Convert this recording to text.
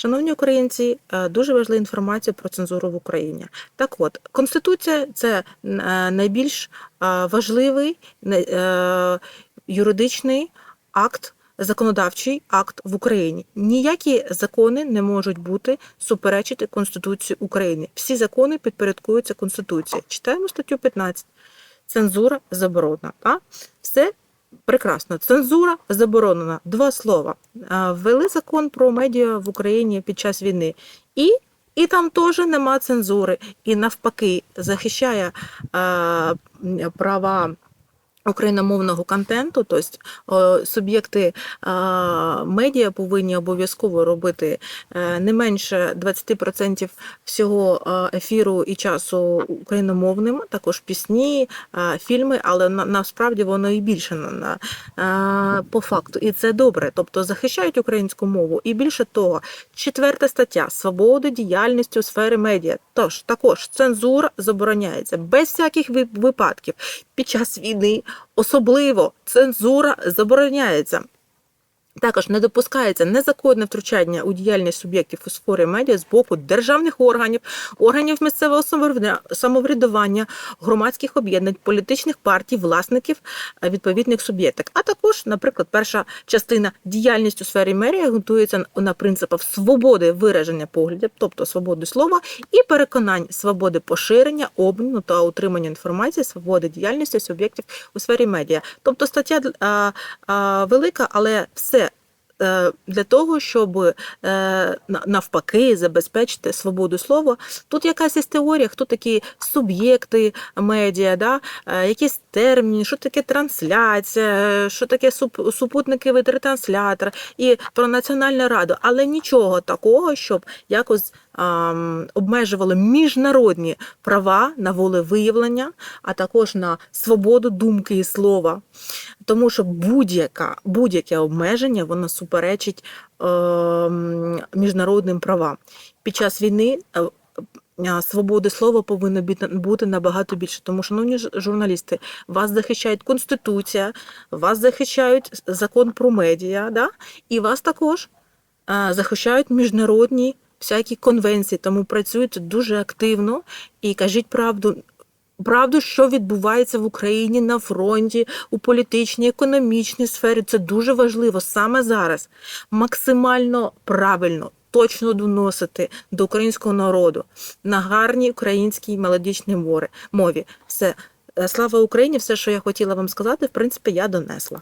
Шановні українці, е, дуже важлива інформація про цензуру в Україні. Так от, Конституція це е, найбільш е, важливий юридичний акт, законодавчий акт в Україні. Ніякі закони не можуть бути суперечити Конституції України. Всі закони підпорядкуються Конституції. Читаємо статтю 15. Цензура заборонена. Все прекрасно. Цензура заборонена. Два слова. Ввели закон про медіа в Україні під час війни. І, і там теж нема цензури. І навпаки, захищає е, права. Україномовного контенту, тобто суб'єкти медіа повинні обов'язково робити е, не менше 20% всього ефіру і часу україномовним, також пісні, фільми, але на, насправді воно і більше на, по факту. І це добре. Тобто захищають українську мову. І більше того, четверта стаття свободи діяльності у сфері медіа. Тож також цензура забороняється без всяких випадків під час війни. Особливо цензура забороняється. Також не допускається незаконне втручання у діяльність суб'єктів у сфері медіа з боку державних органів, органів місцевого самоврядування- громадських об'єднань, політичних партій, власників е, відповідних суб'єктів. А також, наприклад, перша частина діяльність у сфері медіа ґрунтується на- принципах свободи вираження поглядів, тобто свободи слова, і переконань свободи поширення, обміну та утримання інформації, свободи діяльності суб'єктів у сфері медіа. Тобто стаття а, а, велика, але все е, для того, щоб е, на- навпаки забезпечити свободу слова. Тут якась є теорія, хто такі суб'єкти медіа, да? е, якісь терміни, що таке трансляція, е, що таке суп- супутниковий ретранслятор і про Національну раду, але нічого такого, щоб якось обмежували міжнародні права на волевиявлення, а також на свободу думки і слова. Тому що будь-яке обмеження воно суперечить ем, міжнародним правам. Під час війни е, е, свободи слова повинно бути- набагато більше. Тому, шановні журналісти, вас захищає Конституція, вас захищають закон про медіа, да? і вас також е, захищають міжнародні всякі конвенції. Тому працюйте дуже активно і кажіть правду. Правду, що відбувається в Україні на фронті, у політичній, економічній сфері, це дуже важливо саме зараз. Максимально правильно, точно доносити до українського народу на гарній українській мелодичній мові. мові. Все. Е, Слава Україні! Все, що я хотіла вам сказати, в принципі, я донесла.